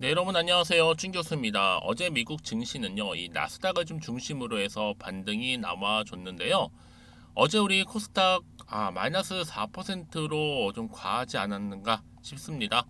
네, 여러분 안녕하세요. 준 교수입니다. 어제 미국 증시는요, 이 나스닥을 좀 중심으로 해서 반등이 나와줬는데요. 어제 우리 코스닥 아, 마이너스 4%로 좀 과하지 않았는가 싶습니다.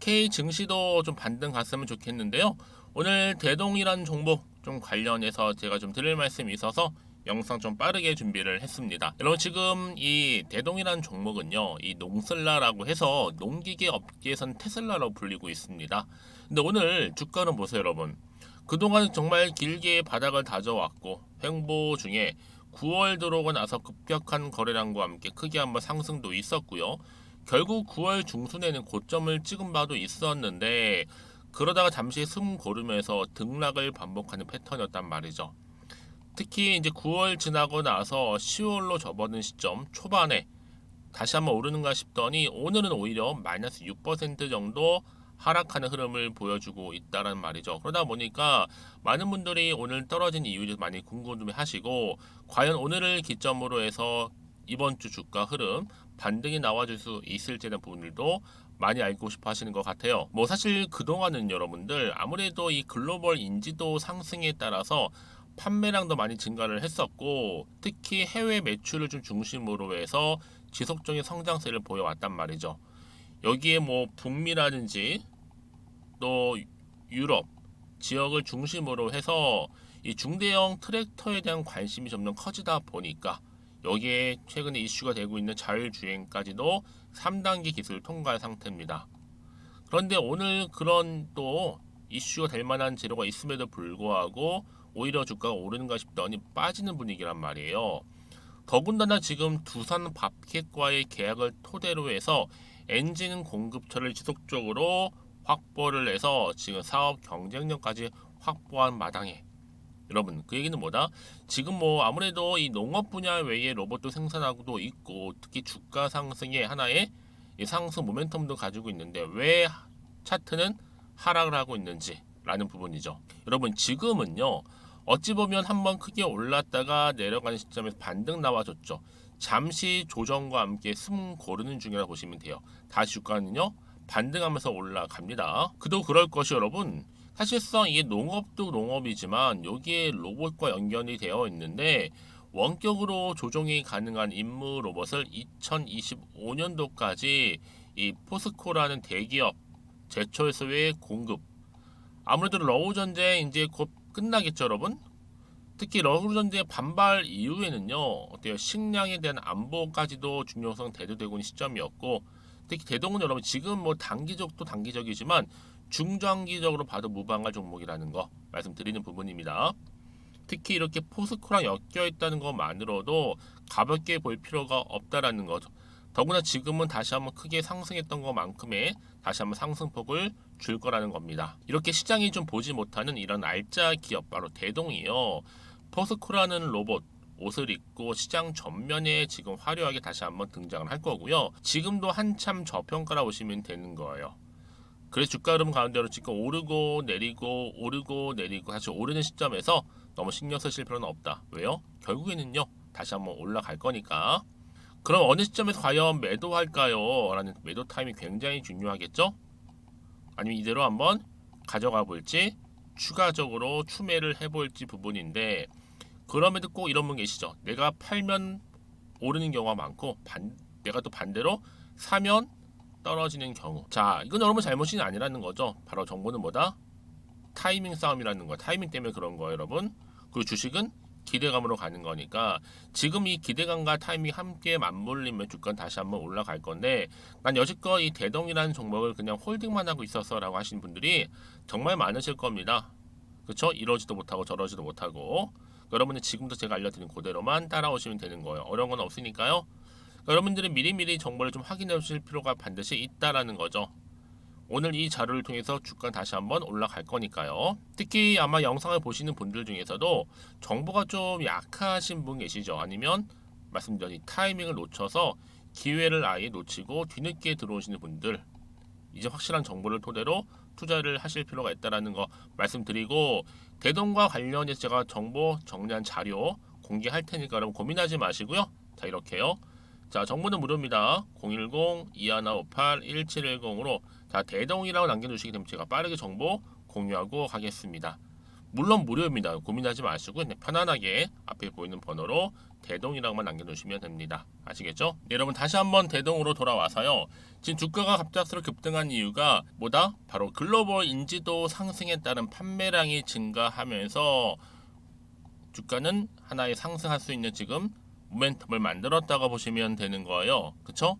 K 증시도 좀 반등 갔으면 좋겠는데요. 오늘 대동이란 종목 좀 관련해서 제가 좀 드릴 말씀이 있어서 영상 좀 빠르게 준비를 했습니다. 여러분 지금 이 대동이란 종목은요, 이 농슬라라고 해서 농기계 업계에선 테슬라로 불리고 있습니다. 근데 오늘 주가는 보세요, 여러분. 그동안 정말 길게 바닥을 다져왔고 횡보 중에 9월 들어오고 나서 급격한 거래량과 함께 크게 한번 상승도 있었고요. 결국 9월 중순에는 고점을 찍은 바도 있었는데 그러다가 잠시 숨 고르면서 등락을 반복하는 패턴이었단 말이죠. 특히 이제 9월 지나고 나서 10월로 접어든 시점 초반에 다시 한번 오르는가 싶더니 오늘은 오히려 마이너스 6% 정도 하락하는 흐름을 보여주고 있다는 말이죠. 그러다 보니까 많은 분들이 오늘 떨어진 이유를 많이 궁금해 하시고 과연 오늘을 기점으로 해서 이번 주 주가 흐름 반등이 나와줄 수 있을지 는 부분들도 많이 알고 싶어 하시는 것 같아요. 뭐 사실 그동안은 여러분들 아무래도 이 글로벌 인지도 상승에 따라서 판매량도 많이 증가를 했었고 특히 해외 매출을 좀 중심으로 해서 지속적인 성장세를 보여왔단 말이죠. 여기에 뭐 북미라든지 또 유럽 지역을 중심으로 해서 이 중대형 트랙터에 대한 관심이 점점 커지다 보니까 여기에 최근에 이슈가 되고 있는 자율주행까지도 3단계 기술 통과한 상태입니다. 그런데 오늘 그런 또 이슈가 될 만한 재료가 있음에도 불구하고 오히려 주가가 오르는가 싶더니 빠지는 분위기란 말이에요. 더군다나 지금 두산 밥캣과의 계약을 토대로 해서 엔진 공급처를 지속적으로 확보를 해서 지금 사업 경쟁력까지 확보한 마당에 여러분 그 얘기는 뭐다? 지금 뭐 아무래도 이 농업 분야 외에 로봇도 생산하고도 있고 특히 주가 상승의 하나의 이 상승 모멘텀도 가지고 있는데 왜 차트는 하락을 하고 있는지라는 부분이죠. 여러분 지금은요 어찌 보면 한번 크게 올랐다가 내려가는 시점에서 반등 나와줬죠. 잠시 조정과 함께 숨 고르는 중이라 고 보시면 돼요. 다시 주가는요 반등하면서 올라갑니다. 그도 그럴 것이 여러분. 사실상 이게 농업도 농업이지만 여기에 로봇과 연결이 되어 있는데 원격으로 조종이 가능한 임무 로봇을 2025년도까지 이 포스코라는 대기업 제철소의 공급 아무래도 러우 전쟁 이제 곧 끝나겠죠 여러분 특히 러우 전쟁의 반발 이후에는요 어때요 식량에 대한 안보까지도 중요성 대두되고 있는 시점이었고 특히 대동은 여러분 지금 뭐 단기적도 단기적이지만 중장기적으로 봐도 무방할 종목이라는 거 말씀드리는 부분입니다. 특히 이렇게 포스코랑 엮여 있다는 것만으로도 가볍게 볼 필요가 없다라는 거죠. 더구나 지금은 다시 한번 크게 상승했던 것만큼의 다시 한번 상승폭을 줄 거라는 겁니다. 이렇게 시장이 좀 보지 못하는 이런 알짜 기업 바로 대동이요. 포스코라는 로봇 옷을 입고 시장 전면에 지금 화려하게 다시 한번 등장을 할 거고요. 지금도 한참 저평가라 보시면 되는 거예요. 그래서 주가 흐름 가운데로 지금 오르고 내리고 오르고 내리고 사실 오르는 시점에서 너무 신경 쓰실 필요는 없다. 왜요? 결국에는요 다시 한번 올라갈 거니까. 그럼 어느 시점에서 과연 매도할까요? 라는 매도 타임이 굉장히 중요하겠죠? 아니면 이대로 한번 가져가 볼지 추가적으로 추매를 해볼지 부분인데 그럼에도 꼭 이런 분 계시죠. 내가 팔면 오르는 경우가 많고 반, 내가 또 반대로 사면 떨어지는 경우. 자, 이건 여러분 잘못이 아니라는 거죠. 바로 정보는 뭐다? 타이밍 싸움이라는 거. 타이밍 때문에 그런 거예요, 여러분. 그 주식은 기대감으로 가는 거니까 지금 이 기대감과 타이밍 함께 맞물리면 주가는 다시 한번 올라갈 건데 난 여지껏 이 대동이라는 종목을 그냥 홀딩만 하고 있었어라고 하시는 분들이 정말 많으실 겁니다. 그렇죠? 이러지도 못하고 저러지도 못하고 여러분은 지금도 제가 알려드린 그대로만 따라오시면 되는 거예요. 어려운 건 없으니까요. 여러분들이 미리미리 정보를 좀 확인해 주실 필요가 반드시 있다라는 거죠. 오늘 이 자료를 통해서 주가 다시 한번 올라갈 거니까요. 특히 아마 영상을 보시는 분들 중에서도 정보가 좀 약하신 분 계시죠? 아니면 말씀드린 타이밍을 놓쳐서 기회를 아예 놓치고 뒤늦게 들어오시는 분들 이제 확실한 정보를 토대로 투자를 하실 필요가 있다라는 거 말씀드리고 대동과 관련해서 제가 정보 정리한 자료 공개할 테니까 여러분 고민하지 마시고요. 자 이렇게요. 자 정보는 무료입니다. 010-2158-1710으로 자 대동이라고 남겨주시게 되면 제가 빠르게 정보 공유하고 가겠습니다. 물론 무료입니다. 고민하지 마시고 편안하게 앞에 보이는 번호로 대동이라고만 남겨주시면 됩니다. 아시겠죠? 네, 여러분 다시 한번 대동으로 돌아와서요. 지금 주가가 갑작스럽게 급등한 이유가 뭐다? 바로 글로벌 인지도 상승에 따른 판매량이 증가하면서 주가는 하나의 상승할 수 있는 지금 모멘텀을 만들었다고 보시면 되는 거예요. 그쵸?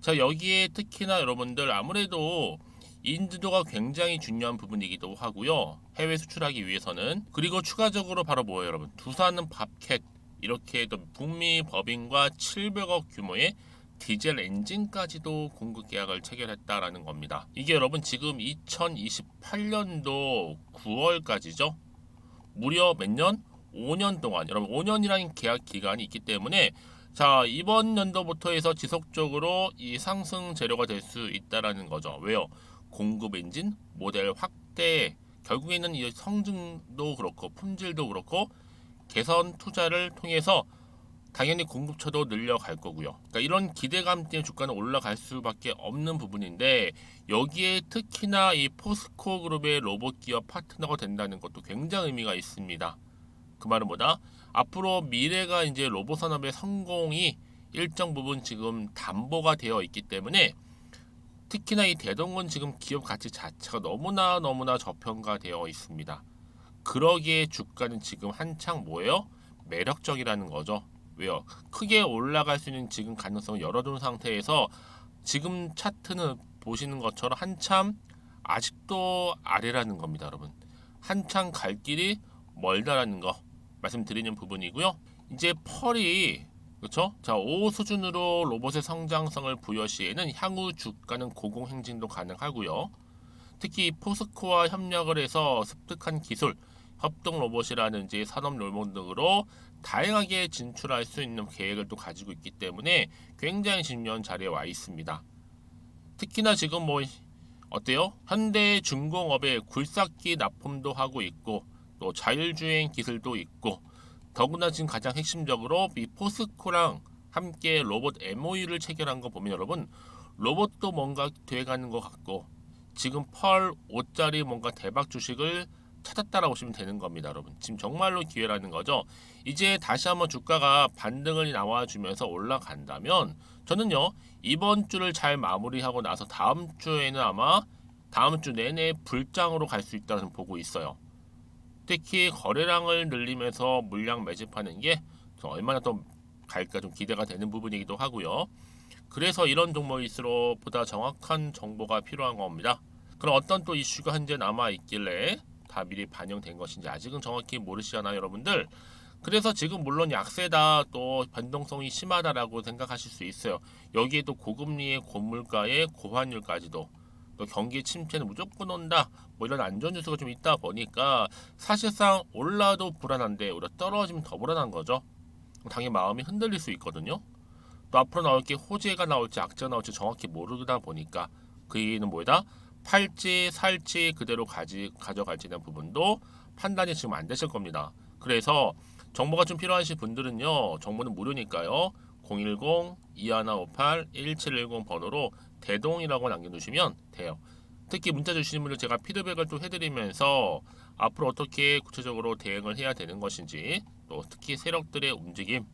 자 여기에 특히나 여러분들 아무래도 인지도가 굉장히 중요한 부분이기도 하고요. 해외 수출하기 위해서는 그리고 추가적으로 바로 뭐예요, 여러분? 두산은 밥캣 이렇게 또 북미 법인과 700억 규모의 디젤 엔진까지도 공급 계약을 체결했다라는 겁니다. 이게 여러분 지금 2028년도 9월까지죠. 무려 몇 년? 5년 동안 여러분 5년이라는 계약 기간이 있기 때문에 자 이번 연도부터 해서 지속적으로 이 상승 재료가 될 수 있다라는 거죠. 왜요? 공급 엔진 모델 확대 결국에는 이 성능도 그렇고 품질도 그렇고 개선 투자를 통해서 당연히 공급처도 늘려갈 거고요. 그러니까 이런 기대감 때문에 주가는 올라갈 수밖에 없는 부분인데 여기에 특히나 이 포스코 그룹의 로봇 기업 파트너가 된다는 것도 굉장히 의미가 있습니다. 그 말은 뭐다? 앞으로 미래가 이제 로봇 산업의 성공이 일정 부분 지금 담보가 되어 있기 때문에 특히나 이 대동은 지금 기업 가치 자체가 너무나 너무나 저평가되어 있습니다. 그러기에 주가는 지금 한창 뭐예요? 매력적이라는 거죠. 왜요? 크게 올라갈 수 있는 지금 가능성을 열어둔 상태에서 지금 차트는 보시는 것처럼 한참 아직도 아래라는 겁니다, 여러분. 한창 갈 길이 멀다라는 거 말씀드리는 부분이고요. 이제 펄이 그렇죠? 자, 5 수준으로 로봇의 성장성을 부여 시에는 향후 주가는 고공행진도 가능하고요. 특히 포스코와 협력을 해서 습득한 기술, 협동 로봇이라든지 산업 로봇 등으로 다양하게 진출할 수 있는 계획을 또 가지고 있기 때문에 굉장히 중요한 자리에 와 있습니다. 특히나 지금 뭐 어때요? 현대 중공업에 굴삭기 납품도 하고 있고 또 자율주행 기술도 있고 더구나 지금 가장 핵심적으로 이 포스코랑 함께 로봇 MOU를 체결한 거 보면 여러분 로봇도 뭔가 돼가는 것 같고 지금 펄 5짜리 뭔가 대박 주식을 찾았다라고 보시면 되는 겁니다, 여러분. 지금 정말로 기회라는 거죠. 이제 다시 한번 주가가 반등을 나와주면서 올라간다면 저는요 이번 주를 잘 마무리하고 나서 다음 주에는 아마 다음 주 내내 불장으로 갈 수 있다는 보고 있어요. 특히 거래량을 늘리면서 물량 매집하는 게 얼마나 더 갈까 좀 기대가 되는 부분이기도 하고요. 그래서 이런 종목일수록 보다 정확한 정보가 필요한 겁니다. 그럼 어떤 또 이슈가 현재 남아 있길래 다 미리 반영된 것인지 아직은 정확히 모르시잖아요, 여러분들. 그래서 지금 물론 약세다 또 변동성이 심하다라고 생각하실 수 있어요. 여기에 또 고금리의 고물가의 고환율까지도 또 경기 침체는 무조건 온다. 뭐 이런 안전 뉴스가 좀 있다 보니까 사실상 올라도 불안한데 오히려 떨어지면 더 불안한 거죠. 당연히 마음이 흔들릴 수 있거든요. 또 앞으로 나올 게 호재가 나올지 악재가 나올지 정확히 모르다 보니까 그 얘기는 뭐다? 팔지 살지 그대로 가지 가져갈지 대한 부분도 판단이 지금 안 되실 겁니다. 그래서 정보가 좀 필요하신 분들은요. 정보는 무료니까요. 010-2158-1710 번호로 대동이라고 남겨두시면 돼요. 특히 문자 주시는 분들 제가 피드백을 또 해드리면서 앞으로 어떻게 구체적으로 대응을 해야 되는 것인지 또 특히 세력들의 움직임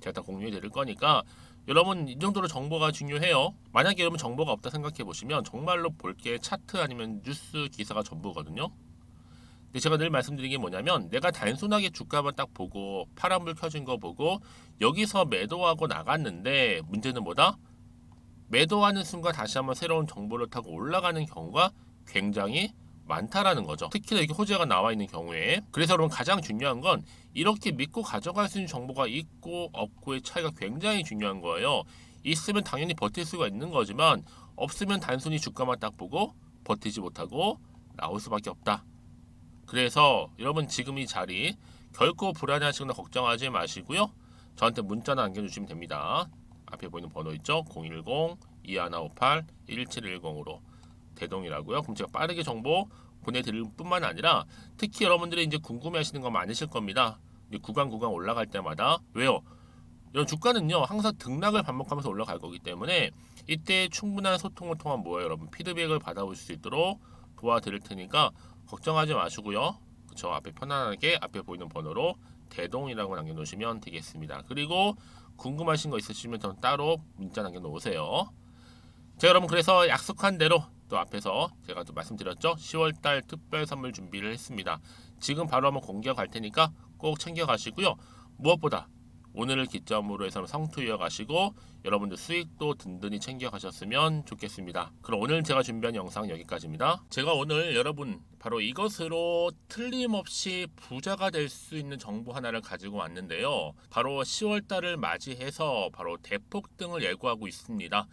제가 다 공유해 드릴 거니까 여러분 이 정도로 정보가 중요해요. 만약에 여러분 정보가 없다 생각해 보시면 정말로 볼 게 차트 아니면 뉴스 기사가 전부거든요. 근데 제가 늘 말씀드린 게 뭐냐면 내가 단순하게 주가만 딱 보고 파란불 켜진 거 보고 여기서 매도하고 나갔는데 문제는 뭐다? 매도하는 순간 다시 한번 새로운 정보를 타고 올라가는 경우가 굉장히 많다라는 거죠. 특히나 이렇게 호재가 나와 있는 경우에 그래서 여러분 가장 중요한 건 이렇게 믿고 가져갈 수 있는 정보가 있고 없고의 차이가 굉장히 중요한 거예요. 있으면 당연히 버틸 수가 있는 거지만 없으면 단순히 주가만 딱 보고 버티지 못하고 나올 수밖에 없다. 그래서 여러분 지금 이 자리 결코 불안해하시거나 걱정하지 마시고요. 저한테 문자나 남겨주시면 됩니다. 앞에 보이는 번호 있죠? 010-2158-1710으로 대동이라고요. 그럼 제가 빠르게 정보 보내드릴 뿐만 아니라 특히 여러분들이 이제 궁금해하시는 거 많으실 겁니다. 구간 구간 올라갈 때마다 왜요? 이런 주가는요 항상 등락을 반복하면서 올라갈 거기 때문에 이때 충분한 소통을 통한 뭐예요 여러분 피드백을 받아볼 수 있도록 도와드릴 테니까 걱정하지 마시고요 그쵸 앞에 편안하게 앞에 보이는 번호로 대동이라고 남겨놓으시면 되겠습니다 그리고 궁금하신 거 있으시면 전 따로 문자 남겨놓으세요 자 여러분 그래서 약속한 대로 또 앞에서 제가 또 말씀드렸죠 10월달 특별 선물 준비를 했습니다 지금 바로 한번 공개하고 갈 테니까 꼭 챙겨 가시고요 무엇보다 오늘을 기점으로 해서 성투 이어가시고 여러분들 수익도 든든히 챙겨 가셨으면 좋겠습니다. 그럼 오늘 제가 준비한 영상 여기까지입니다. 제가 오늘 여러분 바로 이것으로 틀림없이 부자가 될 수 있는 정보 하나를 가지고 왔는데요. 바로 10월 달을 맞이해서 바로 대폭등을 예고하고 있습니다.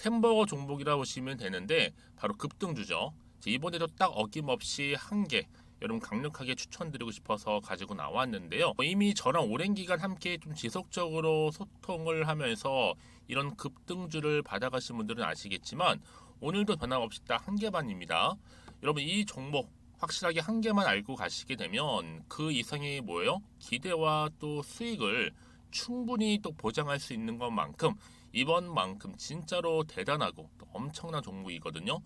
템버거 종목이라 보시면 되는데 바로 급등주죠. 이번에도 딱 어김없이 한 개 여러분 강력하게 추천드리고 싶어서 가지고 나왔는데요. 이미 저랑 오랜 기간 함께 좀 지속적으로 소통을 하면서 이런 급등주를 받아가신 분들은 아시겠지만 오늘도 변함없이 딱 한 개만입니다. 여러분 이 종목 확실하게 한 개만 알고 가시게 되면 그 이상이 뭐예요? 기대와 또 수익을 충분히 또 보장할 수 있는 것만큼 이번만큼 진짜로 대단하고 또 엄청난 종목이거든요.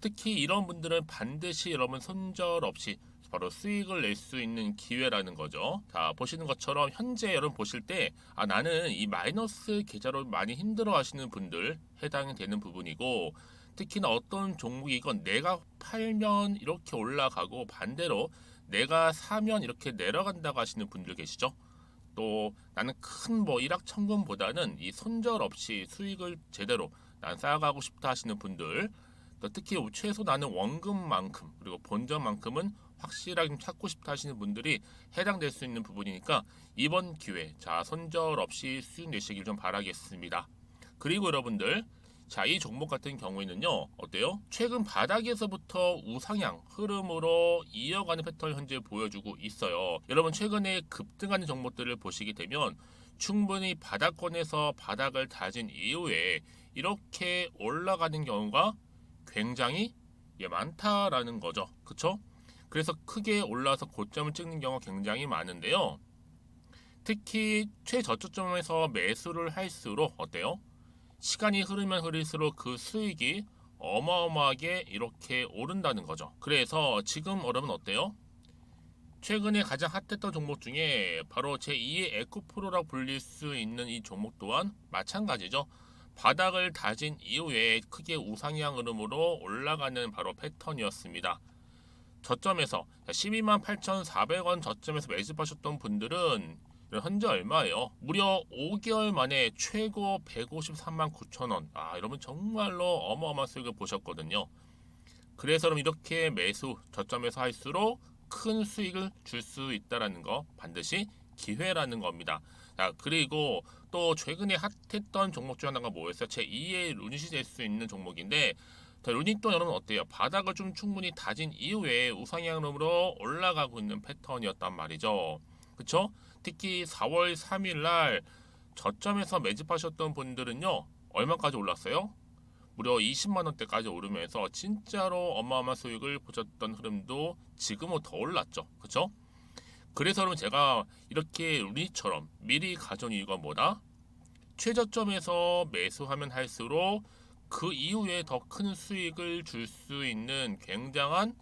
특히 이런 분들은 반드시 여러분 손절 없이 바로 수익을 낼 수 있는 기회라는 거죠. 자, 보시는 것처럼 현재 여러분 보실 때, 아, 나는 이 마이너스 계좌로 많이 힘들어 하시는 분들 해당이 되는 부분이고, 특히나 어떤 종목이건 내가 팔면 이렇게 올라가고 반대로 내가 사면 이렇게 내려간다고 하시는 분들 계시죠? 또 나는 큰 뭐 일확천금보다는 이 손절 없이 수익을 제대로 난 쌓아가고 싶다 하시는 분들 또 특히 최소 나는 원금만큼 그리고 본전만큼은 확실하게 좀 찾고 싶다 하시는 분들이 해당될 수 있는 부분이니까 이번 기회 자 손절 없이 수익 내시길 좀 바라겠습니다. 그리고 여러분들 자 이 종목 같은 경우에는요 어때요? 최근 바닥에서부터 우상향 흐름으로 이어가는 패턴을 현재 보여주고 있어요. 여러분 최근에 급등하는 종목들을 보시게 되면 충분히 바닥권에서 바닥을 다진 이후에 이렇게 올라가는 경우가 굉장히 예, 많다라는 거죠. 그쵸? 그래서 크게 올라서 고점을 찍는 경우가 굉장히 많은데요. 특히 최저점에서 매수를 할수록 어때요? 시간이 흐르면 흐를수록 그 수익이 어마어마하게 이렇게 오른다는 거죠. 그래서 지금 여러분 어때요? 최근에 가장 핫했던 종목 중에 바로 제2의 에코프로라 불릴 수 있는 이 종목 또한 마찬가지죠. 바닥을 다진 이후에 크게 우상향 흐름으로 올라가는 바로 패턴이었습니다. 저점에서 12만 8,400원 저점에서 매집하셨던 분들은 현재 얼마예요? 무려 5개월 만에 최고 153만 9천 원. 아, 여러분 정말로 어마어마한 수익을 보셨거든요. 그래서 그럼 이렇게 매수 저점에서 할수록 큰 수익을 줄 수 있다라는 거 반드시 기회라는 겁니다. 자, 그리고 또 최근에 핫했던 종목 중 하나가 뭐였어요? 제 2의 루닛이 될 수 있는 종목인데 자, 루닛도 여러분 어때요? 바닥을 좀 충분히 다진 이후에 우상향으로 올라가고 있는 패턴이었단 말이죠. 그쵸? 특히 4월 3일 날 저점에서 매집하셨던 분들은요. 얼마까지 올랐어요? 무려 20만 원대까지 오르면서 진짜로 어마어마한 수익을 보셨던 흐름도 지금은 더 올랐죠. 그쵸? 그래서 여러분 제가 이렇게 루닛처럼 미리 가져온 이유가 뭐다? 최저점에서 매수하면 할수록 그 이후에 더 큰 수익을 줄 수 있는 굉장한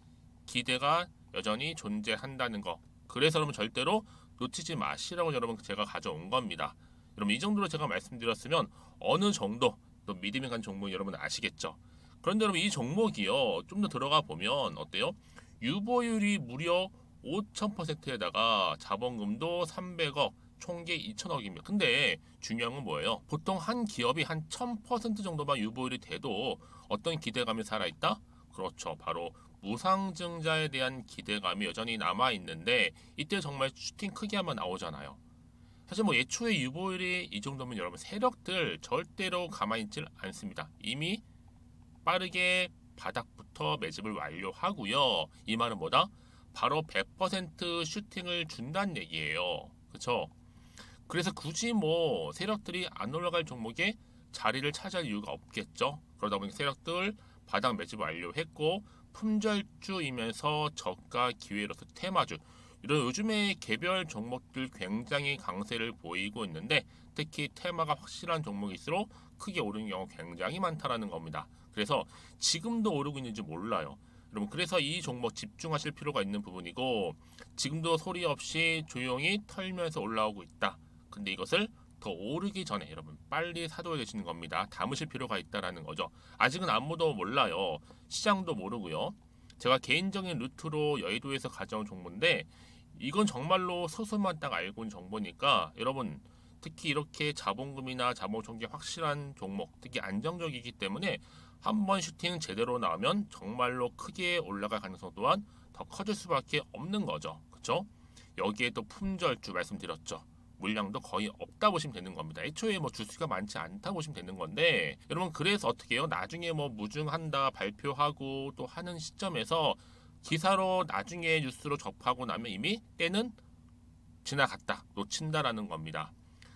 기대가 여전히 존재한다는 거. 그래서 여러분 절대로 놓치지 마시라고 여러분 제가 가져온 겁니다. 여러분 이 정도로 제가 말씀드렸으면 어느 정도 또 믿음이 간 종목 여러분 아시겠죠? 그런데 여러분 이 종목이요 좀 더 들어가 보면 어때요? 유보율이 무려 5,000%에다가 자본금도 300억, 총계 2천억입니다. 근데 중요한 건 뭐예요? 보통 한 기업이 한 1000% 정도만 유보율이 돼도 어떤 기대감이 살아있다? 그렇죠. 바로 무상증자에 대한 기대감이 여전히 남아 있는데 이때 정말 슈팅 크게 한번 나오잖아요. 사실 뭐 예초에 유보율이 이 정도면 여러분 세력들 절대로 가만히 있질 않습니다. 이미 빠르게 바닥부터 매집을 완료하고요. 이 말은 뭐다? 바로 100% 슈팅을 준다는 얘기예요. 그렇죠? 그래서 굳이 뭐 세력들이 안 올라갈 종목에 자리를 차지할 이유가 없겠죠. 그러다 보니 세력들 바닥 매집 완료했고 품절주이면서 저가 기회로서 테마주 이런 요즘에 개별 종목들 굉장히 강세를 보이고 있는데 특히 테마가 확실한 종목일수록 크게 오르는 경우 굉장히 많다라는 겁니다. 그래서 지금도 오르고 있는지 몰라요. 여러분 그래서 이 종목 집중하실 필요가 있는 부분이고 지금도 소리 없이 조용히 털면서 올라오고 있다. 근데 이것을 더 오르기 전에 여러분 빨리 사둬야 되시는 겁니다. 담으실 필요가 있다라는 거죠. 아직은 아무도 몰라요. 시장도 모르고요. 제가 개인적인 루트로 여의도에서 가져온 정보인데 이건 정말로 소수만 딱 알고 있는 정보니까 여러분 특히 이렇게 자본금이나 자본총계 확실한 종목 특히 안정적이기 때문에 한 번 슈팅 제대로 나오면 정말로 크게 올라갈 가능성 또한 더 커질 수밖에 없는 거죠. 그렇죠? 여기에 또 품절주 말씀드렸죠. 물량도 거의 없다 보시면 되는 겁니다. 애초에 뭐 주수가 많지 않다 보시면 되는 건데 여러분 그래서 어떻게 해요? 나중에 뭐 무증한다 발표하고 또 하는 시점에서 기사로 나중에 뉴스로 접하고 나면 이미 때는 지나갔다 놓친다라는 겁니다.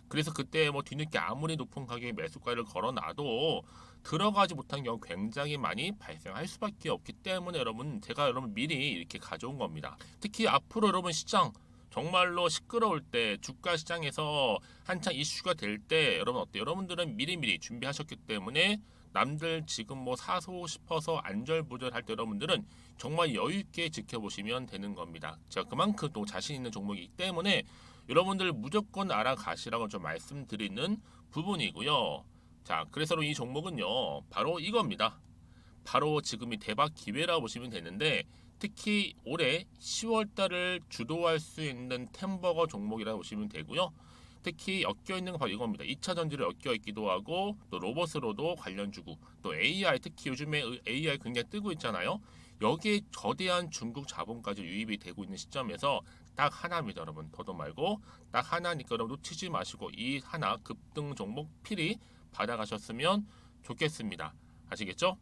그래서 그때 뭐 뒤늦게 아무리 높은 가격에 매수가를 걸어놔도 들어가지 못한 경우 굉장히 많이 발생할 수밖에 없기 때문에 여러분 제가 여러분 미리 이렇게 가져온 겁니다. 특히 앞으로 여러분 시장 정말로 시끄러울 때 주가 시장에서 한창 이슈가 될 때 여러분 어때요? 여러분들은 미리미리 준비하셨기 때문에 남들 지금 뭐 사소 싶어서 안절부절할 때 여러분들은 정말 여유 있게 지켜보시면 되는 겁니다. 제가 그만큼 또 자신 있는 종목이기 때문에 여러분들 무조건 알아가시라고 좀 말씀드리는 부분이고요. 자, 그래서 이 종목은요, 바로 이겁니다. 바로 지금이 대박 기회라 보시면 되는데 특히 올해 10월 달을 주도할 수 있는 템버거 종목이라고 보시면 되고요. 특히 엮여 있는 건 바로 이겁니다. 2차 전지를 엮여 있기도 하고 또 로봇으로도 관련 주고 또 AI 특히 요즘에 AI 굉장히 뜨고 있잖아요. 여기에 거대한 중국 자본까지 유입이 되고 있는 시점에서 딱 하나입니다, 여러분. 더도 말고 딱 하나니까 여러분 놓치지 마시고 이 하나 급등 종목 필히 받아가셨으면 좋겠습니다. 아시겠죠?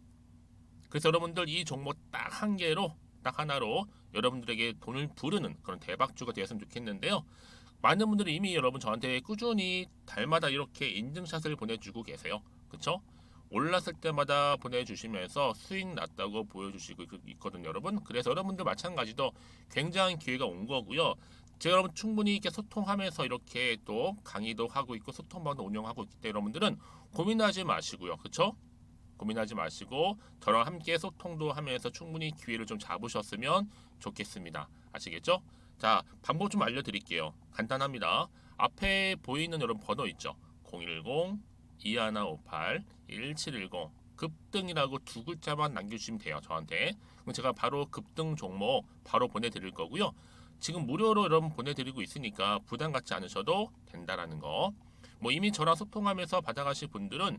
그래서 여러분들 이 종목 딱 한 개로 딱 하나로 여러분들에게 돈을 부르는 그런 대박주가 되었으면 좋겠는데요. 많은 분들이 이미 여러분 저한테 꾸준히 달마다 이렇게 인증샷을 보내주고 계세요. 그쵸? 올랐을 때마다 보내주시면서 수익 났다고 보여주시고 있거든요, 여러분. 그래서 여러분들 마찬가지도 굉장한 기회가 온 거고요. 제가 여러분 충분히 이렇게 소통하면서 이렇게 또 강의도 하고 있고 소통방도 운영하고 있기 때문에 여러분들은 고민하지 마시고요. 그쵸? 고민하지 마시고 저랑 함께 소통도 하면서 충분히 기회를 좀 잡으셨으면 좋겠습니다. 아시겠죠? 자, 방법 좀 알려드릴게요. 간단합니다. 앞에 보이는 여러분 번호 있죠? 010 2158 1710 급등이라고 두 글자만 남겨주시면 돼요. 저한테. 그럼 제가 바로 급등 종목 바로 보내드릴 거고요. 지금 무료로 여러분 보내드리고 있으니까 부담 갖지 않으셔도 된다라는 거. 뭐 이미 저랑 소통하면서 받아가실 분들은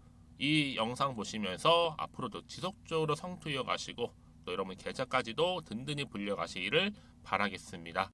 이 영상 보시면서 앞으로도 지속적으로 성투 이어가시고 또 여러분 계좌까지도 든든히 불려가시기를 바라겠습니다.